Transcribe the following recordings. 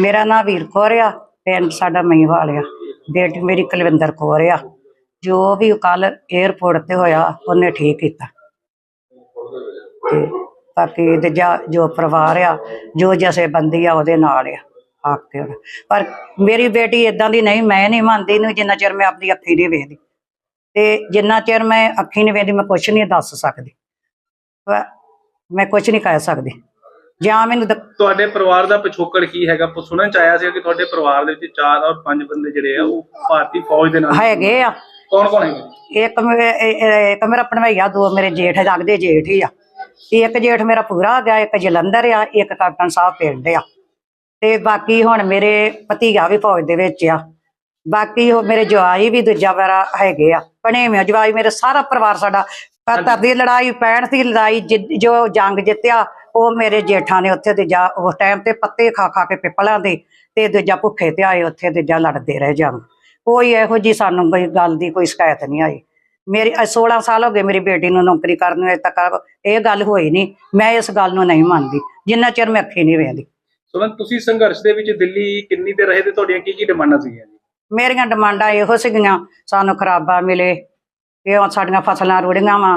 ਮੇਰਾ ਨਾਂ ਵੀਰ ਕੌਰ ਆ ਪਿੰਡ ਸਾਡਾ ਮਹੀਵਾਲ ਆ। ਬੇਟੀ ਮੇਰੀ ਕੁਲਵਿੰਦਰ ਕੌਰ ਆ। ਜੋ ਵੀ ਕੱਲ 에ਅਰਪੋਰਟ ਤੇ ਹੋਇਆ, ਉਹਨੇ ਠੀਕ ਕੀਤਾ। ਤੇ ਬਾਕੀ ਦੂਜਾ ਜੋ ਪਰਿਵਾਰ ਆ, ਜੋ ਜਸੇ ਬੰਦੀ ਆ, ਉਹਦੇ ਨਾਲ ਆ। ਆਪ ਤੇ ਪਰ ਮੇਰੀ ਬੇਟੀ ਇਦਾਂ ਦੀ ਨਹੀਂ, ਮੈਂ ਨਹੀਂ ਮੰਨਦੀ ਇਹਨੂੰ, ਜਿੰਨਾ ਚਿਰ ਮੈਂ ਆਪਣੀ ਅੱਖੀ ਨਹੀਂ ਵੇਖਦੀ। ਤੇ ਜਿੰਨਾ ਚਿਰ ਮੈਂ ਅੱਖੀ ਨਹੀਂ ਵੇਖਦੀ, ਮੈਂ ਕੁਝ ਨਹੀਂ ਦੱਸ ਸਕਦੀ। ਮੈਂ ਕੁਝ ਨਹੀਂ ਕਹਿ ਸਕਦੀ। ਜਾਂ ਮੈਨੂੰ ਦ- ਤੁਹਾਡੇ ਪਰਿਵਾਰ ਦਾ ਪਿਛੋਕੜ ਕੀ ਹੈਗਾ? ਪ- ਸੁਣਨ ਚ ਆਇਆ ਸੀ ਕਿ ਤੁਹਾਡੇ ਪਰਿਵਾਰ ਦੇ ਵਿੱਚ ਚਾਰ ਔਰ ਪੰਜ ਬੰਦੇ ਜਿਹੜੇ ਆ ਉਹ ਭਾਰਤੀ ਫੌਜ ਦੇ ਨਾਲ ਹੈਗੇ ਆ। ਕੌਣ ਕੌਣ ਹੈਗੇ? ਇੱਕ ਮੇ- ਇਹ- ਇਹ- ਇੱਕ ਮੇਰਾ ਭਣਵਈਆ ਦੋ ਮੇਰੇ ਜੇਠ ਲੱਗਦੇ ਜੇਠ ਹੀ ਆ। ਇੱਕ ਜੇਠ ਮੇਰਾ ਪੂਰਾ ਗਿਆ ਇੱਕ ਜਲੰਧਰ ਆ ਇੱਕ ਕੈਪਟਨ ਸਾਹਿਬ ਪਿੰਡ ਆ। ਤੇ ਬਾਕੀ ਹੁਣ ਮੇਰੇ ਭਤੀਆ ਵੀ ਫੌਜ ਦੇ ਵਿੱਚ ਆ। ਬਾਕੀ ਉਹ ਮੇਰੇ ਜਵਾਈ ਵੀ ਦੂਜਾ ਮੇਰਾ ਹੈਗੇ ਆ। ਬਣੇ ਮੇ ਜਵਾਈ ਮੇਰੇ ਸਾਰਾ ਪਰਿਵਾਰ ਸਾਡਾ ਪੱਤਰ ਦੀ ਲੜਾਈ 65 ਦੀ ਲੜਾਈ ਜਿ- ਜੋ ਜੰਗ ਜਿੱਤਿਆ ਉਹ ਮੇਰੇ ਜੇਠਾਂ ਨੇ ਉੱਥੇ ਦੂਜਾ ਉਸ ਟਾਈਮ ਤੇ ਪੱਤੇ ਖਾ ਖਾ ਕੇ ਪਿੱਪਲਾਂ ਦੇ ਤੇ ਦੂਜਾ ਭੁੱਖੇ ਤੇ ਆਏ ਉੱਥੇ ਦੂਜਾ ਲੜਦੇ ਰਹੇ ਜੰਗ ਕੋਈ ਇਹੋ ਜੀ ਸਾਨੂੰ ਕੋਈ ਗੱਲ ਦੀ ਕੋਈ ਸ਼ਿਕਾਇਤ ਨਹੀਂ ਆਈ। ਮੇਰੀ ਅੱਜ 16 ਸਾਲ ਹੋ ਗਏ ਮੇਰੀ ਬੇਟੀ ਨੂੰ ਨੌਕਰੀ ਕਰਨ ਨੂੰ ਅਜੇ ਤੱਕ ਇਹ ਗੱਲ ਹੋਈ ਨਹੀਂ। ਮੈਂ ਇਸ ਗੱਲ ਨੂੰ ਨਹੀਂ ਮੰਨਦੀ ਜਿੰਨਾ ਚਿਰ ਮੈਂ ਅੱਖੀ ਨਹੀਂ ਵੇਖਦੀ ਸੁਣਨ ਤੁਸੀਂ ਸੰਘਰਸ਼ ਦੇ ਵਿੱਚ ਦਿੱਲੀ ਕਿੰਨੀ ਦੇਰ ਰਹੇ ਤੇ ਤੁਹਾਡੀਆਂ ਕੀ ਕੀ ਡਿਮਾਂਡਾਂ ਸੀਗੀਆਂ ਜੀ? ਮੇਰੀਆਂ ਡਿਮਾਂਡਾਂ ਇਹੋ ਸੀਗੀਆਂ ਸਾਨੂੰ ਖਰਾਬਾ ਮਿਲੇ ਇਹ ਸਾਡੀਆਂ ਫਸਲਾਂ ਰੁੜੀਆਂ ਵਾ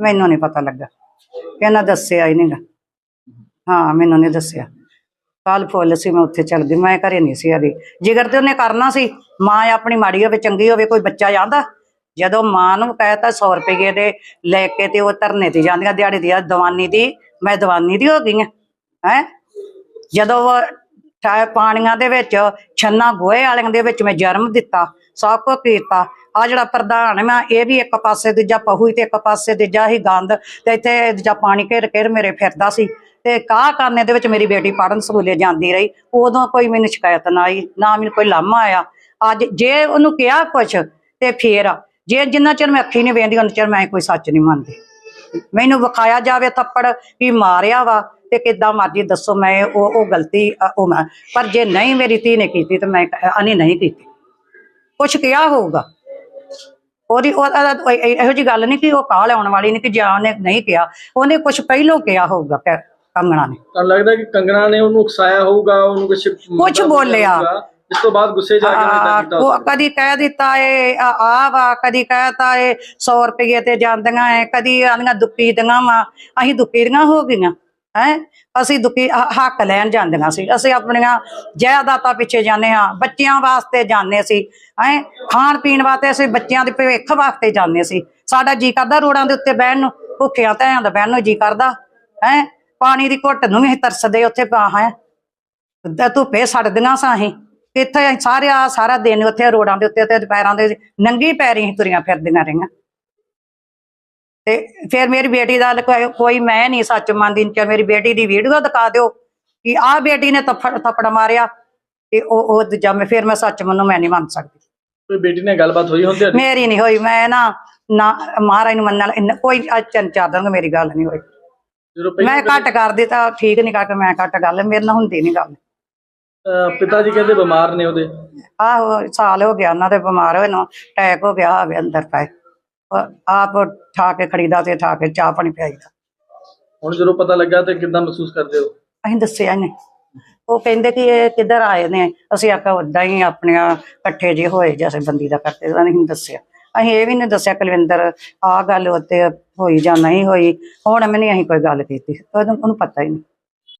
ਮੈਨੂੰ ਨਹੀਂ ਪਤਾ ਲੱਗਾ। ਇਹਨਾਂ ਦੱਸਿਆ ਹੀ ਨਹੀਂਗਾ ਹਾਂ, ਮੈਨੂੰ ਨਹੀਂ ਦੱਸਿਆ। ਕੱਲ ਫੁੱਲ ਸੀ, ਮੈਂ ਉੱਥੇ ਚਲ ਗਈ। ਮੈਂ ਘਰੇ ਨਹੀਂ ਸੀ ਹੈਗੀ ਜਿਗਰ ਤੇ ਉਹਨੇ ਕਰਨਾ ਸੀ, ਮਾਂ ਆਪਣੀ ਮਾੜੀ ਹੋਵੇ, ਚੰਗੀ ਹੋਵੇ, ਕੋਈ ਬੱਚਾ ਜਾਂਦਾ। ਜਦੋਂ ਮਾਂ ਨੂੰ ਕਹਿਤਾ 100 ਰੁਪਏ ਦੇ ਲੈ ਕੇ ਤੇ ਉਹ ਧਰਨੇ ਤੇ ਜਾਂਦੀਆਂ, ਦਿਹਾੜੀ ਦੀ ਦਵਾਨੀ ਦੀ, ਮੈਂ ਦਵਾਨੀ ਦੀ ਹੋ ਗਈ ਹਾਂ ਹੈ? ਜਦੋਂ ਪਾਣੀਆਂ ਦੇ ਵਿੱਚ, ਛੰਨਾ ਗੋਹੇ ਵਾਲਿਆਂ ਦੇ ਵਿੱਚ ਮੈਂ ਜਨਮ ਦਿੱਤਾ, ਸਭ ਕੁਝ ਕੀਤਾ। ਆ ਜਿਹੜਾ ਪ੍ਰਧਾਨ ਮੈਂ ਇਹ ਵੀ ਇੱਕ ਪਾਸੇ ਦੂਜਾ ਪਹੂ ਤੇ ਇੱਕ ਪਾਸੇ ਦੂਜਾ ਹੀ ਗੰਦ ਤੇ ਇੱਥੇ ਦੂਜਾ ਪਾਣੀ ਘੇਰ ਘੇਰ ਮੇਰੇ ਫਿਰਦਾ ਸੀ ਤੇ ਕਾਹ ਕਰਨੇ ਦੇ ਵਿੱਚ ਮੇਰੀ ਬੇਟੀ ਪੜਨ ਸਕੂਲੇ ਜਾਂਦੀ ਰਹੀ। ਉਦੋਂ ਕੋਈ ਮੈਨੂੰ ਸ਼ਿਕਾਇਤ ਨਾ ਆਈ, ਨਾ ਮੈਨੂੰ ਕੋਈ ਲਾਮਾ ਆਇਆ। ਅੱਜ ਜੇ ਉਹਨੂੰ ਕਿਹਾ ਕੁਛ ਤੇ ਫੇਰ ਜੇ ਜਿੰਨਾ ਚਿਰ ਮੈਂ ਅੱਖੀ ਨਹੀਂ ਵੇਂਦੀ ਉਹਨਾਂ ਚਿਰ ਮੈਂ ਕੋਈ ਸੱਚ ਨਹੀਂ ਮੰਨਦੀ। ਮੈਨੂੰ ਵਿਖਾਇਆ ਜਾਵੇ ਥੱਪੜ ਵੀ ਮਾਰਿਆ ਵਾ ਤੇ ਕਿੱਦਾਂ ਮਰਜ਼ੀ ਦੱਸੋ, ਮੈਂ ਉਹ ਉਹ ਗਲਤੀ ਉਹ ਮੈਂ। ਪਰ ਜੇ ਨਹੀਂ ਮੇਰੀ ਧੀ ਨੇ ਕੀਤੀ ਤੇ ਮੈਂ ਅਨੀ ਨਹੀਂ ਕੀਤੀ। ਕੁਛ ਕਿਹਾ ਹੋਊਗਾ। ਉਹਦੀ ਉਹ- ਇਹ- ਜੀ ਗੱਲ ਨਹੀਂ ਕਿ ਉਹ ਕਾਲ ਆਉਣ ਵਾਲੀ ਨਹੀਂ ਕਿ ਜਾਂ ਉਹਨੇ ਨਹੀਂ ਕਿਹਾ। ਉਹਨੇ ਕੁਛ ਪਹਿਲੋਂ ਕਿਹਾ ਹੋਊਗਾ ਕੰਗਣਾ ਨੇ। ਤੁਹਾਨੂੰ ਲੱਗਦਾ ਕਿ ਕੰਗਣਾ ਨੇ ਉਹਨੂੰ ਉਕਸਾਇਆ ਹੋਊਗਾ ਉਹਨੂੰ ਕੁਝ ਕੁਛ ਬੋਲਿਆ। ਇਸ ਤੋਂ ਬਾਅਦ ਗੁੱਸੇ ਜਾ ਕੇ ਉਹ ਕਦੀ ਕਹਿ ਦਿੱਤਾ ਏ ਆ ਵਾ ਕਦੀ ਕਹਿਤਾ ਏ 100 ਰੁਪਏ ਤੇ ਜਾਂਦੀਆਂ ਏ ਕਦੀ ਆਂਦੀਆਂ ਦੁੱਕੀ ਦੀਆਂ ਵਾ ਅਸੀਂ ਦੁੱਕੀ ਦੀਆਂ ਹੋ ਗਈਆਂ। ਹੈ? ਅਸੀਂ ਦੁਖੀ ਹੱਕ ਲੈਣ ਜਾਂਦੀਆਂ ਸੀ। ਅਸੀਂ ਆਪਣੀਆਂ ਜਾਇਦਾਦਾਂ ਪਿੱਛੇ ਜਾਂਦੇ ਹਾਂ, ਬੱਚਿਆਂ ਵਾਸਤੇ ਜਾਂਦੇ ਸੀ, ਹੈ? ਖਾਣ ਪੀਣ ਵਾਸਤੇ ਅਸੀਂ ਬੱਚਿਆਂ ਦੇ ਭਵਿੱਖ ਵਾਸਤੇ ਜਾਂਦੇ ਸੀ। ਸਾਡਾ ਜੀ ਕਰਦਾ ਰੋੜਾਂ ਦੇ ਉੱਤੇ ਬਹਿਣ ਨੂੰ, ਭੁੱਖਿਆਂ ਧਿਆਂ ਦਾ ਬਹਿਣ ਨੂੰ ਜੀ ਕਰਦਾ, ਹੈ? ਪਾਣੀ ਦੀ ਘੁੱਟ ਨੂੰ ਵੀ ਅਸੀਂ ਤਰਸਦੇ ਉੱਥੇ ਪਾ, ਹੈ? ਤੇ ਧੁੱਪੇ ਸੜਦੀਆਂ ਸਾਂ ਅਸੀਂ। ਇੱਥੇ ਅਸੀਂ ਸਾਰੇ ਸਾਰਾ ਦਿਨ ਉੱਥੇ ਰੋਡਾਂ ਦੇ ਉੱਤੇ ਤੇ ਦੁਪਹਿਰਾਂ ਦੇ ਨੰਗੀ ਪੈਰੀ ਅਸੀਂ ਤੁਰੀਆਂ ਫਿਰਦੀਆਂ ਰਹੀਆਂ। ਤੇ ਫਿਰ ਮੇਰੀ ਬੇਟੀ ਦਾ ਕੋਈ- ਮੈਂ ਨਹੀਂ ਸੱਚ ਮੰਨਦੀ ਕਿ ਮੇਰੀ ਬੇਟੀ ਦੀ ਵੀਡੀਓ ਦਿਖਾ ਦਿਓ ਕਿ ਆਹ ਬੇਟੀ ਨੇ ਥੱਪੜ ਥੱਪੜ ਮਾਰਿਆ ਤੇ ਉਹ ਉਹ ਦੂਜਾ ਮੈਂ ਫਿਰ ਮੈਂ ਸੱਚ ਮੰਨੂ ਮੈਂ ਨਹੀਂ ਮੰਨ ਸਕਦੀ। ਕੋਈ ਬੇਟੀ ਨਾਲ ਗੱਲਬਾਤ ਹੋਈ ਹੁੰਦੀ ਮੇਰੀ ਨਹੀਂ ਹੋਈ ਮੈਂ ਨਾ ਨਾ ਮਹਾਰਾਜ ਨੂੰ ਮੰਨਣ ਕੋਈ ਤਿੰਨ ਚਾਰ ਦਿਨ ਮੇਰੀ ਗੱਲ ਨਹੀਂ ਹੋਈ। ਮੈਂ ਘੱਟ ਕਰਦੀ ਤਾਂ ਠੀਕ ਨਹੀਂ ਕਰਕੇ ਮੈਂ ਘੱਟ ਗੱਲ ਮੇਰੇ ਨਾਲ ਹੁੰਦੀ ਨਹੀਂ ਗੱਲ। ਪਿਤਾ ਜੀ ਕਹਿੰਦੇ ਬਿਮਾਰ ਨੇ ਉਹਦੇ। ਆਹੋ ਸਾਲ ਹੋ ਗਿਆ ਉਹਨਾਂ ਦੇ ਬਿਮਾਰ ਹੋਏ ਨੂੰ ਅਟੈਕ ਹੋ ਗਿਆ ਹੋਵੇ ਅੰਦਰ ਪਏ। ਆਪ ਠਾ ਕੇ ਖੜੀਦਾ ਤੇ ਠਾ ਕੇ ਚਾਹ ਪਾਣੀ ਪਿਆਈਦਾ। ਹੁਣ ਜਦੋਂ ਪਤਾ ਲੱਗਾ ਤੇ ਕਿੱਦਾਂ ਮਹਿਸੂਸ ਕਰਦੇ ਹੋ? ਅਸੀਂ ਦੱਸਿਆ ਨਹੀਂ ਉਹ ਕਹਿੰਦੇ ਕਿ ਇਹ ਕਿੱਧਰ ਆਏ ਨੇ? ਅਸੀਂ ਆਖਿਆ ਉਦਾਂ ਹੀ ਆਪਣੀਆਂ ਇਕੱਠੇ ਜੇ ਹੋਏ ਜੈਸੇ ਬੰਦੀ ਦਾ ਕਰਦੇ ਉਹਨਾਂ ਨੇ ਨਹੀਂ ਦੱਸਿਆ। ਅਸੀਂ ਇਹ ਵੀ ਨਹੀਂ ਦੱਸਿਆ ਕੁਲਵਿੰਦਰ ਆਹ ਗੱਲ ਉੱਤੇ ਹੋਈ ਜਾਂ ਨਹੀਂ ਹੋਈ। ਹੁਣ ਮੈਨੇ ਅਸੀਂ ਕੋਈ ਗੱਲ ਕੀਤੀ ਉਹਨੂੰ ਪਤਾ ਹੀ ਨਹੀਂ